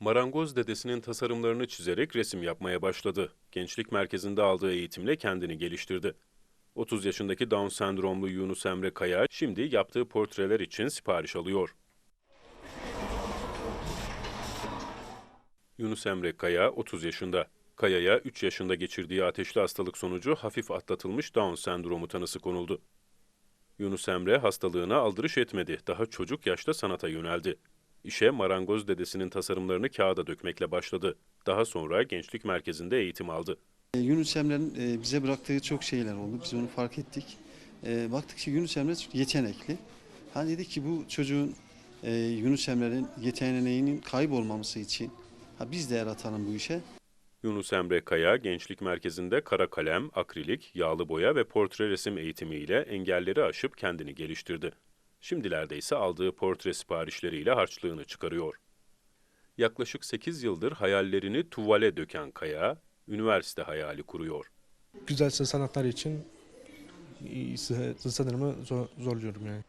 Marangoz dedesinin tasarımlarını çizerek resim yapmaya başladı. Gençlik merkezinde aldığı eğitimle kendini geliştirdi. 30 yaşındaki Down sendromlu Yunus Emre Kaya şimdi yaptığı portreler için sipariş alıyor. Yunus Emre Kaya 30 yaşında. Kaya'ya 3 yaşında geçirdiği ateşli hastalık sonucu hafif atlatılmış Down sendromu tanısı konuldu. Yunus Emre hastalığına aldırış etmedi. Daha çocuk yaşta sanata yöneldi. İşe marangoz dedesinin tasarımlarını kağıda dökmekle başladı. Daha sonra gençlik merkezinde eğitim aldı. E, Yunus Emre'nin e, bize bıraktığı çok şeyler oldu. Biz onu fark ettik. E, baktık ki Yunus Emre yetenekli. Hani dedik ki bu çocuğun Yunus Emre'nin yeteneğinin kaybolmaması için ha, biz de el atalım bu işe. Yunus Emre Kaya, gençlik merkezinde kara kalem, akrilik, yağlı boya ve portre resim eğitimiyle engelleri aşıp kendini geliştirdi. Şimdilerde ise aldığı portre siparişleriyle harçlığını çıkarıyor. Yaklaşık 8 yıldır hayallerini tuvale döken Kaya, üniversite hayali kuruyor. güzel sanatlar için sanırım zor- zorluyorum yani.